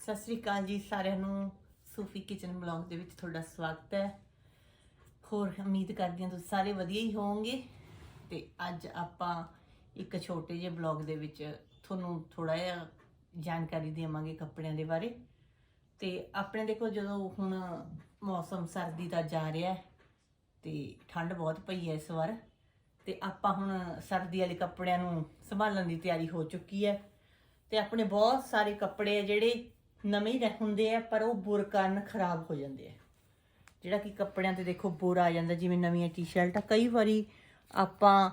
ਸਤਿ ਸ੍ਰੀ ਅਕਾਲ ਜੀ ਸਾਰਿਆਂ ਨੂੰ। ਸੂਫੀ ਕਿਚਨ ਬਲੌਗ ਦੇ ਵਿੱਚ ਤੁਹਾਡਾ ਸਵਾਗਤ ਹੈ। ਹੋਰ ਉਮੀਦ ਕਰਦੀ ਹਾਂ ਤੁਸੀਂ ਸਾਰੇ ਵਧੀਆ ਹੀ ਹੋਵੋਗੇ। ਤੇ ਅੱਜ ਆਪਾਂ ਇੱਕ ਛੋਟੇ ਜਿਹੇ ਬਲੌਗ ਦੇ ਵਿੱਚ ਤੁਹਾਨੂੰ ਥੋੜਾ ਜਿਹਾ ਜਾਣਕਾਰੀ ਦੇਵਾਂਗੇ ਕੱਪੜਿਆਂ ਦੇ ਬਾਰੇ। ਤੇ ਆਪਣੇ ਦੇਖੋ ਜਦੋਂ ਹੁਣ ਮੌਸਮ ਸਰਦੀ ਦਾ ਜਾ ਰਿਹਾ ਹੈ ਤੇ ਠੰਡ ਬਹੁਤ ਪਈ ਹੈ ਇਸ ਵਾਰ। ਤੇ ਆਪਾਂ ਹੁਣ ਸਰਦੀ ਵਾਲੇ ਕੱਪੜਿਆਂ ਨੂੰ ਸੰਭਾਲਣ ਦੀ ਤਿਆਰੀ ਹੋ ਚੁੱਕੀ ਹੈ। ਤੇ ਆਪਣੇ ਬਹੁਤ ਸਾਰੇ ਕੱਪੜੇ ਆ ਜਿਹੜੇ ਨਵੇਂ ਹੀ ਰਹਿ ਹੁੰਦੇ ਆ, ਪਰ ਉਹ ਬੁਰ ਕਾਰਨ ਖਰਾਬ ਹੋ ਜਾਂਦੇ ਆ। ਜਿਹੜਾ ਕਿ ਕੱਪੜਿਆਂ ਤੇ ਦੇਖੋ ਬੁਰ ਆ ਜਾਂਦਾ, ਜਿਵੇਂ ਨਵੀਆਂ ਟੀ-ਸ਼ਰਟਾਂ ਕਈ ਵਾਰੀ ਆਪਾਂ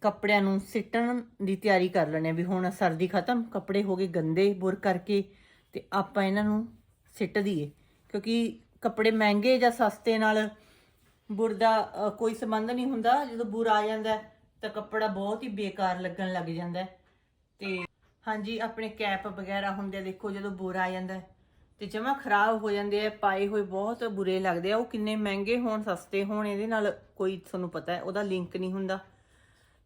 ਕੱਪੜਿਆਂ ਨੂੰ ਸਿੱਟਣ ਦੀ ਤਿਆਰੀ ਕਰ ਲੈਂਦੇ ਆ ਵੀ ਹੁਣ ਸਰਦੀ ਖਤਮ, ਕੱਪੜੇ ਹੋ ਗਏ ਗੰਦੇ, ਬੁਰ ਕਰਕੇ ਤੇ ਆਪਾਂ ਇਹਨਾਂ ਨੂੰ ਸਿੱਟ ਦਈਏ। ਕਿਉਂਕਿ ਕੱਪੜੇ ਮਹਿੰਗੇ ਜਾਂ ਸਸਤੇ ਨਾਲ ਬੁਰ ਦਾ ਕੋਈ ਸੰਬੰਧ ਨਹੀਂ ਹੁੰਦਾ। ਜਦੋਂ ਬੁਰ ਆ ਜਾਂਦਾ, ਤਾਂ ਕੱਪੜਾ ਬਹੁਤ ਹੀ ਬੇਕਾਰ ਲੱਗਣ ਲੱਗ ਜਾਂਦਾ। ਹੈ। ਤੇ ਹਾਂਜੀ ਆਪਣੇ ਕੈਪ ਵਗੈਰਾ ਹੁੰਦੇ ਆ, ਦੇਖੋ ਜਦੋਂ ਬੁਰ ਆ ਜਾਂਦਾ ਹੈ, ਤੇ ਜਮਾ ਖਰਾਬ ਹੋ ਜਾਂਦੇ ਆ ਪਾਏ ਹੋਏ ਬਹੁਤ ਬੁਰੇ ਲੱਗਦੇ ਆ ਉਹ ਕਿੰਨੇ ਮਹਿੰਗੇ ਹੋਣ ਸਸਤੇ ਹੋਣ ਇਹਦੇ ਨਾਲ ਕੋਈ ਤੁਹਾਨੂੰ ਪਤਾ ਹੈ ਉਹਦਾ ਲਿੰਕ ਨਹੀਂ ਹੁੰਦਾ।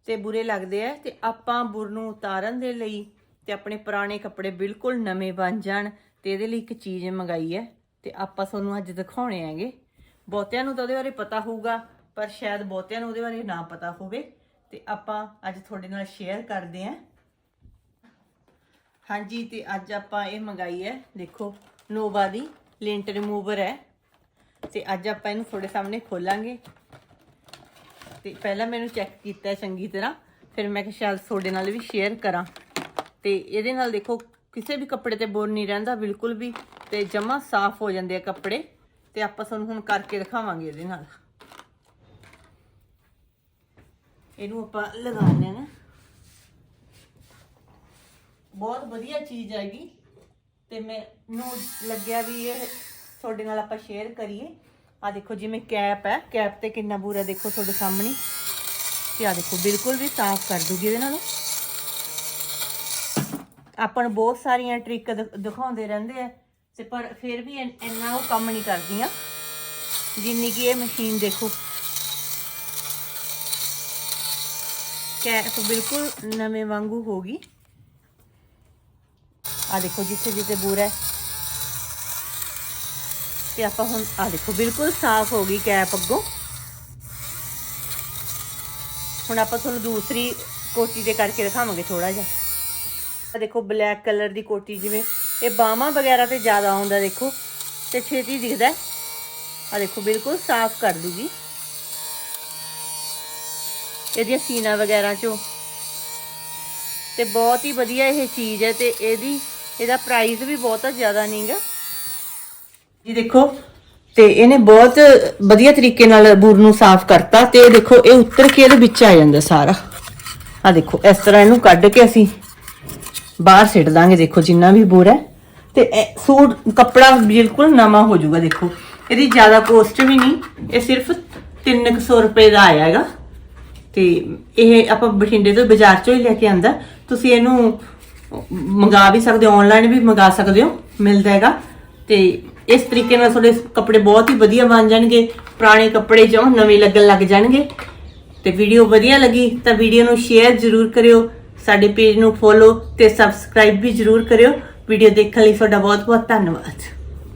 ਤੇ ਬੁਰੇ ਲੱਗਦੇ ਆ ਤੇ ਆਪਾਂ ਬੁਰ ਨੂੰ ਉਤਾਰਨ ਦੇ ਲਈ ਤੇ ਆਪਣੇ ਪੁਰਾਣੇ ਕੱਪੜੇ ਬਿਲਕੁਲ ਨਵੇਂ ਬਣ ਜਾਣ ਤੇ ਇਹਦੇ ਲਈ ਇੱਕ ਚੀਜ਼ ਮੰਗਾਈ ਹੈ ਤੇ ਆਪਾਂ ਤੁਹਾਨੂੰ ਅੱਜ ਦਿਖਾਉਣੇ ਹੈਗੇ। ਬਹੁਤਿਆਂ ਨੂੰ ਤਾਂ ਉਹਦੇ ਬਾਰੇ ਪਤਾ ਹੋਊਗਾ ਪਰ ਸ਼ਾਇਦ ਬਹੁਤਿਆਂ ਨੂੰ ਉਹਦੇ ਬਾਰੇ ਨਾ ਪਤਾ ਹੋਵੇ। ਤੇ ਆਪਾਂ ਅੱਜ ਤੁਹਾਡੇ ਨਾਲ ਸ਼ੇਅਰ ਕਰਦੇ ਆਂ ਹਾਂਜੀ, ਤੇ ਅੱਜ ਆਪਾਂ ਇਹ ਮੰਗਾਈ ਹੈ, ਦੇਖੋ ਨੋਵਾ ਦੀ ਲਿੰਟ ਰਿਮੂਵਰ ਹੈ। ਤੇ ਅੱਜ ਆਪਾਂ ਇਹਨੂੰ ਤੁਹਾਡੇ ਸਾਹਮਣੇ ਖੋਲਾਂਗੇ। ਤੇ ਪਹਿਲਾਂ ਮੈਨੂੰ ਚੈੱਕ ਕੀਤਾ ਚੰਗੀ ਤਰ੍ਹਾਂ, ਫਿਰ ਮੈਂ ਕਿਹਾ ਸ਼ਾਇਦ ਤੁਹਾਡੇ ਨਾਲ ਵੀ ਸ਼ੇਅਰ ਕਰਾਂ। ਤੇ ਇਹਦੇ ਨਾਲ ਦੇਖੋ, ਕਿਸੇ ਵੀ ਕੱਪੜੇ ਤੇ ਬੁਰ ਨਹੀਂ ਰਹਿੰਦਾ, ਬਿਲਕੁਲ ਵੀ, ਤੇ ਜਮਾ ਸਾਫ਼ ਹੋ ਜਾਂਦੇ ਆ ਕੱਪੜੇ। ਤੇ ਆਪਾਂ ਤੁਹਾਨੂੰ ਹੁਣ ਕਰਕੇ ਦਿਖਾਵਾਂਗੇ ਇਹਦੇ ਨਾਲ। ਇਹਨੂੰ ਆਪਾਂ ਲਗਾਉਂਦੇ ਆ ਨਾ। ਬਹੁਤ ਵਧੀਆ ਚੀਜ਼ ਹੈਗੀ। ਤੇ ਮੈਨੂੰ ਲੱਗਿਆ ਵੀ ਇਹ ਤੁਹਾਡੇ ਨਾਲ ਆਪਾਂ ਸ਼ੇਅਰ ਕਰੀਏ। ਆ ਦੇਖੋ ਜਿਵੇਂ ਕੈਪ ਹੈ। ਕੈਪ ਤੇ ਕਿੰਨਾ ਬੁਰਾ ਦੇਖੋ ਤੁਹਾਡੇ ਸਾਹਮਣੇ। ਤੇ ਆ ਦੇਖੋ, ਬਿਲਕੁਲ ਵੀ ਸਾਫ਼ ਕਰ ਦੂਗੀ ਇਹਦੇ ਨਾਲ। ਆਪਾਂ ਨੂੰ ਬਹੁਤ ਸਾਰੀਆਂ ਟ੍ਰਿਕ ਦਿਖਾਉਂਦੇ ਰਹਿੰਦੇ ਆ। ਤੇ ਪਰ ਫਿਰ ਵੀ ਇੰਨਾ ਉਹ ਕੰਮ ਨਹੀਂ ਕਰਦੀਆਂ। ਜਿੰਨੀ ਕਿ ਇਹ ਮਸ਼ੀਨ ਦੇਖੋ। ਕੈਪ ਬਿਲਕੁਲ ਨਵੇਂ ਵਾਂਗੂ ਹੋਗੀ ਆ ਦੇਖੋ ਜਿੱਥੇ ਜਿੱਥੇ ਬੂਰਾ ਹੈ। ਤੇ ਆਪਾਂ ਹੁਣ ਆ ਦੇਖੋ, ਬਿਲਕੁਲ ਸਾਫ਼ ਹੋ ਗਈ ਕੈਪ ਅੱਗੋਂ। ਹੁਣ ਆਪਾਂ ਤੁਹਾਨੂੰ ਦੂਸਰੀ ਕੋਟੀ ਦੇ ਕਰਕੇ ਦਿਖਾਵਾਂਗੇ ਥੋੜਾ ਜਿਹਾ। ਆ ਦੇਖੋ, ਬਲੈਕ ਕਲਰ ਦੀ ਕੋਟੀ ਜਿਵੇਂ, ਇਹ ਬਾਹਾਂ ਵਗੈਰਾ ਤੇ ਜ਼ਿਆਦਾ ਆਉਂਦਾ ਦੇਖੋ, ਤੇ ਛੇਤੀ ਦਿਖਦਾ ਆ ਦੇਖੋ, ਬਿਲਕੁਲ ਸਾਫ਼ ਕਰ ਦੂਗੀ। ਇਹਦੀਆਂ ਸੀਨਾ ਵਗੈਰਾ ਚੋਂ। ਤੇ ਬਹੁਤ ਹੀ ਵਧੀਆ ਇਹ ਚੀਜ਼ ਹੈ ਤੇ ਇਹਦੀ ਇਹਦਾ ਪ੍ਰਾਈਸ ਵੀ ਬਹੁਤਾ ਜ਼ਿਆਦਾ ਨਹੀਂਗਾ ਜੀ ਦੇਖੋ, ਤੇ ਇਹਨੇ ਬਹੁਤ ਵਧੀਆ ਤਰੀਕੇ ਨਾਲ ਬੂਰ ਨੂੰ ਸਾਫ਼ ਕਰਤਾ, ਤੇ ਦੇਖੋ, ਇਹ ਉੱਤਰ ਕੇ ਇਹਦੇ ਵਿੱਚ ਆ ਜਾਂਦਾ ਸਾਰਾ। ਆ ਦੇਖੋ, ਇਸ ਤਰ੍ਹਾਂ ਇਹਨੂੰ ਕੱਢ ਕੇ ਅਸੀਂ ਬਾਹਰ ਸਿੱਟ ਦਾਂਗੇ, ਦੇਖੋ ਜਿੰਨਾ ਵੀ ਬੂਰ ਹੈ। ਤੇ ਸੂਟ, ਕੱਪੜਾ ਬਿਲਕੁਲ ਨਵਾਂ ਹੋ ਜਾਊਗਾ, ਦੇਖੋ। ਇਹਦੀ ਜ਼ਿਆਦਾ ਕੋਸਟ ਵੀ ਨਹੀਂ, ਇਹ ਸਿਰਫ 300 ਰੁਪਏ ਦਾ ਆਇਆ ਹੈਗਾ। ਤੇ ਇਹ ਆਪਾਂ ਬਠਿੰਡੇ ਤੋਂ ਬਾਜ਼ਾਰ ਚੋਂ ਹੀ ਲੈ ਕੇ ਆਂਦਾ। ਤੁਸੀਂ ਇਹਨੂੰ ਮੰਗਾ ਵੀ ਸਕਦੇ ਹੋ ਆਨਲਾਈਨ ਵੀ ਮੰਗਾ ਸਕਦੇ ਹੋ ਮਿਲਦਾ ਹੈਗਾ ਤੇ ਇਸ ਤਰੀਕੇ ਨਾਲ ਤੁਹਾਡੇ ਕੱਪੜੇ ਬਹੁਤ ਹੀ ਵਧੀਆ ਬਣ ਜਾਣਗੇ, ਪੁਰਾਣੇ ਕੱਪੜੇ ਜੋ ਨਵੇਂ ਲੱਗਣ ਲੱਗ ਜਾਣਗੇ। ਤੇ ਵੀਡੀਓ ਵਧੀਆ ਲੱਗੀ ਤਾਂ ਵੀਡੀਓ ਨੂੰ ਸ਼ੇਅਰ ਜ਼ਰੂਰ ਕਰਿਓ, ਸਾਡੇ ਪੇਜ ਨੂੰ ਫੋਲੋ ਤੇ ਸਬਸਕ੍ਰਾਈਬ ਵੀ ਜ਼ਰੂਰ ਕਰਿਓ। ਵੀਡੀਓ ਦੇਖਣ ਲਈ ਤੁਹਾਡਾ ਬਹੁਤ ਬਹੁਤ ਧੰਨਵਾਦ।